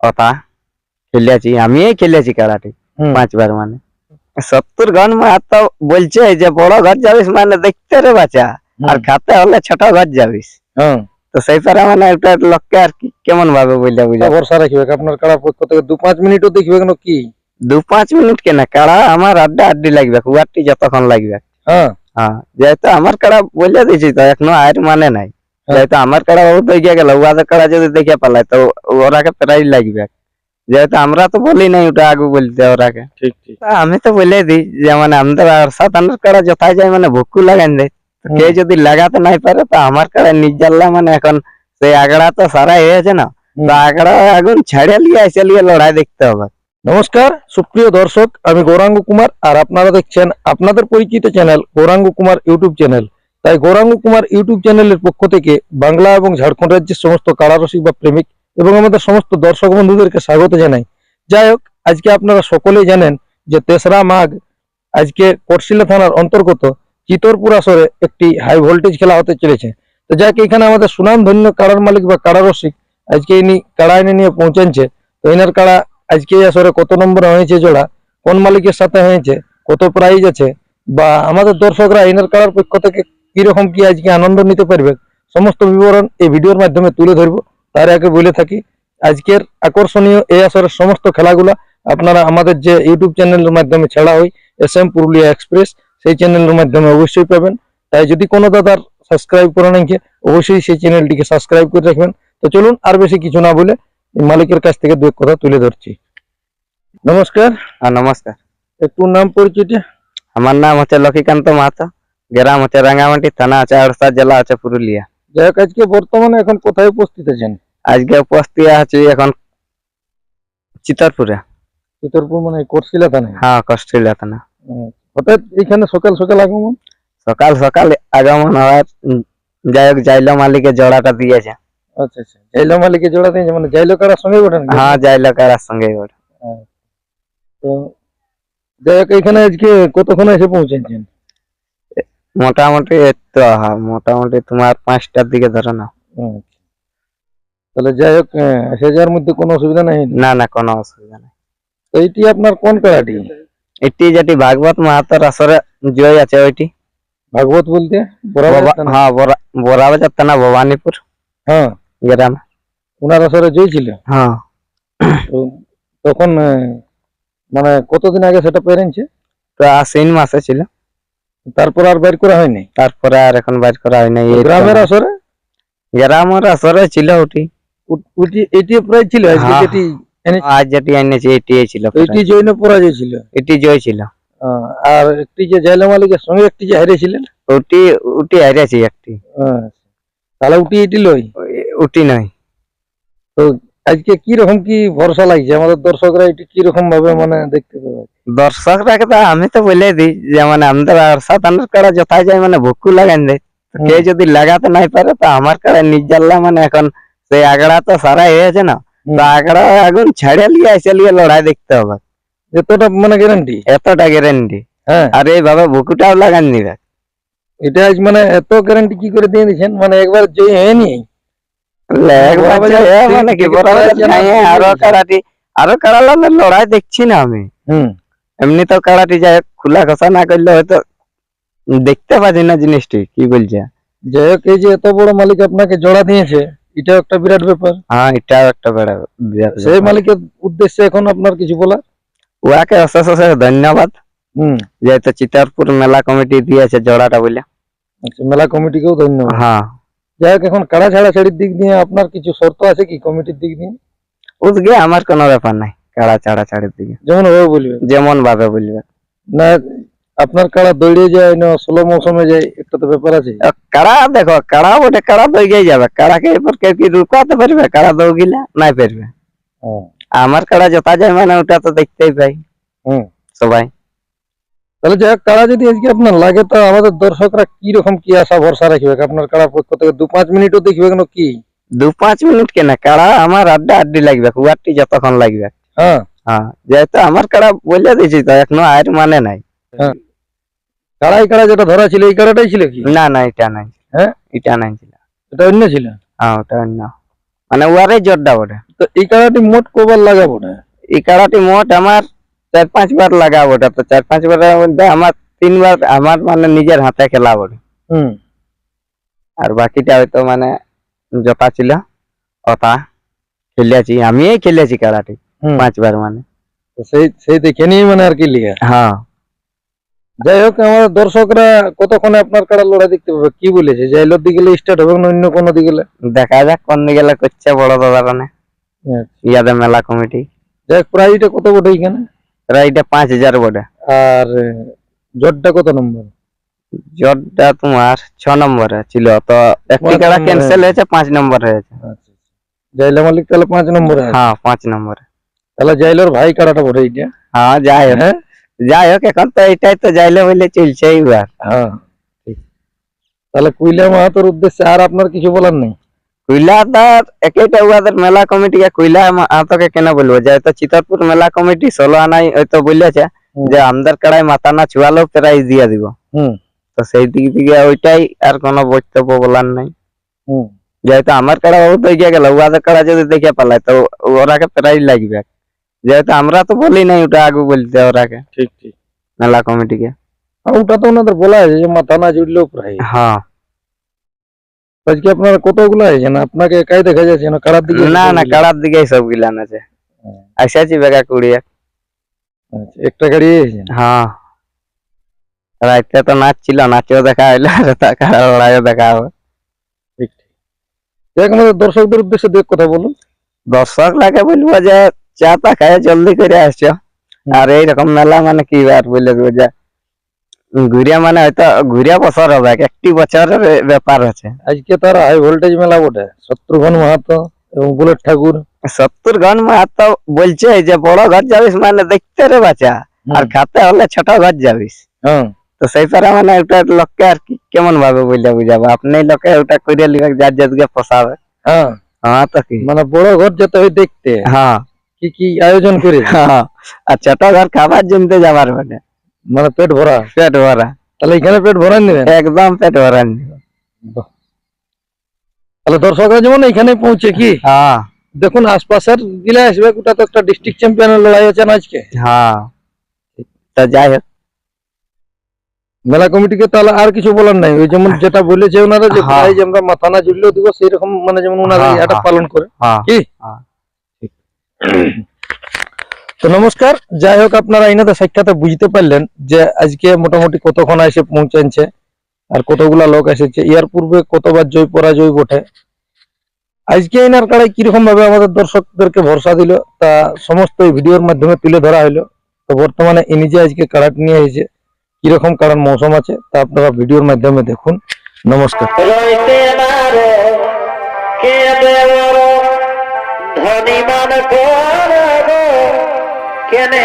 ওটা খেলেছি আমিই খেলেছি কারাটি। পাঁচবার মানে। সত্তর ঘর মাহাতো বলছে যে বড় ঘর যাবিস মানে দেখতে রে বাচ্চা আর খাতে হলে ছোট ঘর যাবিস। তো সেই পারা মানে একটা লোককে আর কি কেমন ভাবে বুঝলে বুঝলে ভরসা রাখবে আপনার কাড়া পক্ষ থেকে দু পাঁচ মিনিটও দেখবে কেন কি? দু পাঁচ মিনিট কেনা কাড়া আমার আড্ডা আড্ডি লাগবে কুয়ারটি যতক্ষণ লাগবে। হ্যাঁ। হ্যাঁ যেহেতু আমার কাড়া বলে দিয়েছি তো এখনও আর মানে নাই। যেহেতু আমার কাড়া বহুত দেখে গেল উহাদের কাড়া যদি দেখে পালায় তো ওরাকে প্রায় লাগবে। যেহেতু আমরা তো বলি নাই ওটা আগে বলতে ওরাকে। ঠিক ঠিক। আমি তো বলে দিই যে মানে আমাদের আর সাতান্নর কাড়া যথায় যায় মানে ভুকু লাগান দেয়। কে যদি লাগাতে নাই পারে তো আমার কাড়া নিজাল্লা মানে এখন সেই আগড়া তো সারা হয়েছে না। তো আগড়া আগুন ছেড়ে লিয়ে এসে লিয়ে লড়াই দেখতে হবে। নমস্কার সুপ্রিয় দর্শক আমি গৌরাঙ্গ কুমার আর আপনারা দেখছেন আপনাদের পরিচিত channel Gouranga Kumar YouTube channel. তাই গৌরাঙ্গ কুমার ইউটিউব চ্যানেলের পক্ষ থেকে বাংলা এবং ঝাড়খণ্ড রাজ্যের সমস্ত কারারসিক বা প্রেমিক এবং আমাদের সমস্ত দর্শক বন্ধুদেরকে স্বাগত জানাই। যাই হোক, আজকে আপনারা সকলেই জানেন যে তেসরা মাঘ আজকে কোটশিলা থানার অন্তর্গত চিতরপুর আসরে একটি হাই ভোল্টেজ খেলা হতে চলেছে। তো যাক এখানে আমাদের সুনামধন্য কাড়ার মালিক বা কাড়ারসিক আজকে ইনি কাড়া এনে নিয়ে পৌঁছাচ্ছে তো এনার কাড়া আজকে এই আসরে কত নম্বরে হয়েছে জোড়া, কোন মালিকের সাথে হয়েছে, কত প্রাইজ আছে বা আমাদের দর্শকরা এনার কাড়ার পক্ষ থেকে কীরকম কি আজকে আনন্দ নিতে পারবে সমস্ত বিবরণ এই ভিডিওর মাধ্যমে তুলে ধরবো। তার আগে বলে থাকি আজকের আকর্ষণীয় এই আসরের সমস্ত খেলাগুলো আপনারা আমাদের যে ইউটিউব চ্যানেলের মাধ্যমে ছাড়া হয় এস এম পুরুলিয়া এক্সপ্রেস সেই চ্যানেলের মাধ্যমে অবশ্যই পাবেন। তাই যদি কোনো দাদার সাবস্ক্রাইব করে নাকি অবশ্যই সেই চ্যানেলটিকে সাবস্ক্রাইব করে রাখবেন। তো চলুন আর বেশি কিছু না বলে মালিকের কাছ থেকে দু এক কথা তুলে ধরছি। নমস্কার। আর নমস্কার। একটু নাম পরিচিত? আমার নাম হচ্ছে লক্ষ্মীকান্ত মাহাতো। গ্রাম হচ্ছে রাঙ্গামাটি থানা আছে আড়সা জেলা আছে পুরুলিয়া। যাই হোক আজকে বর্তমানে এখন কোথায় উপস্থিত আছেন? আজকে উপস্থিত আছি এখন চিতরপুরে। চিতরপুর মানে কোটশিলা থানায়? হ্যাঁ কষ্টিলা থানা। হঠাৎ এখানে সকাল সকাল আগমন? সকাল সকাল আগমন হওয়ার যাই হোক জাইলো মালিকের জোড়াটা দিয়েছে। আচ্ছা আচ্ছা। জাইলো মালিকে জোড়া দিয়েছে মানে জাইলো কারার সঙ্গে ওঠেন হ্যাঁ জাইলো কারার সঙ্গে ওটা। তো যাই হোক এখানে আজকে কতক্ষণ এসে পৌঁছেছেন? মোটামুটি তো হ্যাঁ, মোটামুটি তোমার পাঁচটার দিকে ধরো না তাহলে যাই হোক সে যাওয়ার মধ্যে কোনো অসুবিধা নেই? না না কোনো অসুবিধা নেই। তো এইটি আপনার কোন কাড়াটি এটি যেটি ভাগবত মাহাতোর আসরে জয় আছে ওইটি। ভাগবত বলতে? হ্যাঁ বরা- বরাবাজার থানা ভবানীপুর। হ্যাঁ। গ্রাম। ওনার আসরে জয় ছিল? হ্যাঁ। তখন মানে কতদিন আগে সেটা পেরেছে তো আশ্বিন মাসে ছিল। তারপর আর বের করা হয়নি? তারপরে আর এখন বাইর করা হয় তো। গ্রামের আসরে? গ্রামের আসরে ছিল ওটি। এটি প্রায় ছিল হ্যাঁ। যেটি আজ যেটি এনেছে এটি ছিল এইটি জৈন পরাজয় ছিল। এটি জয় ছিল। আর একটি যে জাইলা মালিকের সঙ্গে একটি যে হারিয়েছিলেন ওটি ওটি হারিয়েছি একটি। তাহলে উটি এটি লই? ওটি নয়। আজকে কি রকম কি ভরসা লাগছে? আমাদের দর্শকরা এটি কি রকম ভাবে মানে দেখতে পাবে? দর্শকরাকে তো আমি তো বলে দিই যে মানে আমাদের আর সাতান্নর কাড়া যথায় যায় মানে ভুকু লাগান দেয়। কে যদি লাগাতে নাই পারে তো আমার কাড়া নিজাল্লা মানে এখন সেই আগড়া তো সারা হয়েছে না। তো আগড়া আগুন ছেড়ে লিয়ে এসে লিয়ে লড়াই দেখতে হবে। এতটা মানে গ্যারান্টি এতটা গ্যারান্টি হ্যাঁ। আর এইভাবে ভুকুটাও লাগান দিবে। এটা আজ মানে এত গ্যারান্টি কি করে দিয়ে দিচ্ছেন? মানে একবার জয় হয়নি একবার বড়বাজার যে এ থেকে- মানে কি নাই, আরও? আরও লড়াই দেখছি না আমি। এমনি তো কাড়াটি যায় খোলা খসা না করলে হয়তো দেখতে পাচ্ছি না জিনিসটি কি বলছে? যাই হোক এই যে এত বড় মালিক আপনাকে জোড়া দিয়েছে এটা একটা বিরাট ব্যাপার। হ্যাঁ এটাও একটা বেড়া বিরাট সেই মালিকের উদ্দেশ্যে এখন আপনার কিছু বলা উহাকে অশেষ অশেষ ধন্যবাদ। হুম। যেহেতু চিতারপুর মেলা কমিটি দিয়েছে জোড়াটা বলে। আচ্ছা মেলা কমিটিকেও ধন্যবাদ। হ্যাঁ। যাই হোক এখন কাড়া ছাড়া ছাড়ির দিক দিয়ে আপনার কিছু শর্ত আছে কি কমিটির দিক দিয়ে? উদগে আমার কোনো ব্যাপার নাই কাড়া ছাড়া ছাড়ির দিকে। যেমন ওভাবে বলবে। যেমন ভাবে বলবে। না আপনার কাড়া দৌড়িয়ে যায় না ষোলো মৌসুমে যায় একটা তো ব্যাপার আছে। আহ, কাড়া দেখো কাড়া বটে কাড়া দৌড়ে যাবে। কাড়াকে এবার কেউ কি রুকাতে পারবে? কাড়া দৌড়িলে নাই পারবে। হ্যাঁ। আমার কাড়া যথা যায় মানে ওটা তো দেখতেই পাই। হুম। সবাই। তাহলে যাই হোক কাড়া যদি আজকে আপনার লাগে তো আমাদের দর্শকরা কি রকম কি আশা ভরসা রাখবে? আপনার কাড়ার পক্ষ থেকে দু পাঁচ মিনিটও দেখবে কেন কি? দু পাঁচ মিনিট কেনা? কাড়া আমার আড্ডা আড্ডি লাগবে কুয়ারটি যতক্ষণ লাগবে। হ্যাঁ। হ্যাঁ যেহেতু আমার কাড়া বলে দিয়েছি তো এখনও আর মানে নাই। কাড়াই কাড়া যেটা ধরা ছিল এই কাড়াটাই ছিল কি? না না এটা নাই। হ্যাঁ? এটা নাই ছিল। এটা অন্য ছিল? হ্যাঁ ওটা অন্য। মানে উয়ারে জোরটা বটে। তো এই কাড়াটি মোট কবার লাগাবো না? এই কাড়াটি মোট আমার চার পাঁচ বার লাগা বটে তো। চার পাঁচ বারের মধ্যে আমার তিনবার আমার মানে নিজের হাতে খেলা বটে হুম। আর বাকিটা হয়তো মানে জতা ছিল ওটা খেলেছি আমিই খেলেছি হুম। পাঁচবার মানে। সেই সেই দেখে নিয়ে মানে আর কি লিগা। হ্যাঁ। যাই হোক আমার দর্শকরা কতক্ষণে আপনার কাড়া লড়াই দেখতে পাবে কি বলেছে? যাই জাইলোর দিকে স্টার্ট হবে না অন্য কোনো দিকে দেখা যাক কোন দিকে করছে বড় দাদা রানে ইয়াদে মেলা কমিটি। যাই হোক প্রাইজটা কত বটে এখানে? পাঁচ হাজার বটে আর জটটা কত নম্বর? জটটা তোমার ছ নম্বরে ছিল তো একটি কাড়া ক্যান্সেল হয়েছে পাঁচ নম্বর হয়েছে। আচ্ছা জাইলা মালিক তাহলে পাঁচ নম্বরে। হ্যাঁ পাঁচ নম্বরে। তাহলে জাইলোর ভাই কাড়াটা বটে এইটা হ্যাঁ যাই হোক। হ্যাঁ? যাই হোক এখন তো এটাই তো বলে চলছে এইবার হ্যাঁ তাহলে কুইলা মাহাতোর উদ্দেশ্যে আর আপনার কিছু বলার নেই? কইলা তার একেটা উহাদের মেলা কমিটিকে কইলা আতকে কেন বলব? যেহেতু চিতরপুর মেলা কমিটি ষোলো আনাই হয়তো বলেছে যে আমাদের কাড়াই মাথা না ছুয়ালেও প্রাইজ দিয়ে দিব। তো সেই দিক থেকে ওইটাই আর কোনো বক্তব্য বলার নাই। যেহেতু আমার কাড়া ও দেখে গেল উহাদের কাড়া যদি দেখে পালায় তো ওরাকে প্রাইজ লাগবে। যেহেতু আমরা তো বলি নাই ওটা আগে বলতে ওরাকে। ঠিক ঠিক। মেলা কমিটিকে ওটা তো ওনাদের বলা আছে যে মাথা না জুড়লেও প্রায়। হ্যাঁ। আজকে আপনারা কতগুলো আছেন আপনাকে একাই দেখা যাচ্ছে না? কারার দিকে না না কাড়ার দিকেই সব গিলান আছে। আইসাছি বেগা কুড়িয়ে। আচ্ছা, একটা গাড়ি হ্যাঁ। রাইতে তো নাচ ছিল নাচেও দেখা হইল আর তা কাড়া লড়াইও দেখা হবে। ঠিক ঠিক। দেখ আমাদের দর্শকদের উদ্দেশ্যে দেখ কথা বলুন। দর্শক লাগে বলব যে চা টা খায় জলদি করে আসছো আর এইরকম মেলা মানে কি আর বলে দেবো যে ঘুরিয়া মানে হয়তো ঘুরিয়া বছর হবে একটি বছরের ব্যাপার আছে। আজকে তার হাই ভোল্টেজ মেলা বটে শত্রুঘ্ন মাহাতো এবং বুলেট ঠাকুর। সত্তর ঘন মাহাতো বলছে যে বড় ঘর যাবিস মানে দেখতে রে বাচ্চা আর খাতে হলে ছোট ঘর যাবিস। হ্যাঁ। তো সেই পারে মানে ওটা লোককে আর কি কেমন ভাবে বুঝলে বুঝাবো? আপনি লোকে ওটা করে লিবে যার যাদেরকে পোষাবে। হ্যাঁ। হ্যাঁ তো কি? মানে বড় ঘর যেতে হয় দেখতে। হ্যাঁ। কি কি আয়োজন করে? হ্যাঁ। আর ছোট ঘর খাবার জমতে যাবার মানে। মানে পেট ভরা? পেট ভরা। তাহলে এখানে পেট ভরা নেবেন? একদম পেট ভরা তাহলে দর্শকরা যেমন এখানে পৌঁছে কি? হ্যাঁ। দেখুন আশপাশের গিলা আসবে ওটা তো একটা ডিস্ট্রিক্ট চ্যাম্পিয়নের লড়াই আছে না আজকে? হ্যাঁ। তো যাই হোক। মেলা কমিটিকে তাহলে আর কিছু বলার নাই? ওই যেমন যেটা বলেছে ওনারা যে হ্যাঁ। প্রাইজ আমরা মাথা না জুড়লেও দিব সেই রকম মানে যেমন ওনারা হ্যাঁ, এটা হ্যাঁ। পালন করে। হ্যাঁ। কি? হ্যাঁ। তো নমস্কার, যাই হোক আপনারা এনাদের সাক্ষাতে বুঝতে পারলেন যে আজকে মোটামুটি কতক্ষণ এসে পৌঁছাচ্ছে আর কতগুলা লোক এসেছে। ইয়ার পূর্বে কতবার জয়, পরাজয় বটে। আজকে এনার কাড়াই কীরকম ভাবে আমাদের দর্শকদেরকে ভরসা দিল, তা সমস্ত ভিডিওর মাধ্যমে তুলে ধরা হলো তো বর্তমানে ইনি যে আজকে কাড়াটি নিয়ে এসেছে। কীরকম কারণ মৌসুম আছে, তা আপনারা ভিডিওর মাধ্যমে দেখুন। নমস্কার। ধনী মান কেনে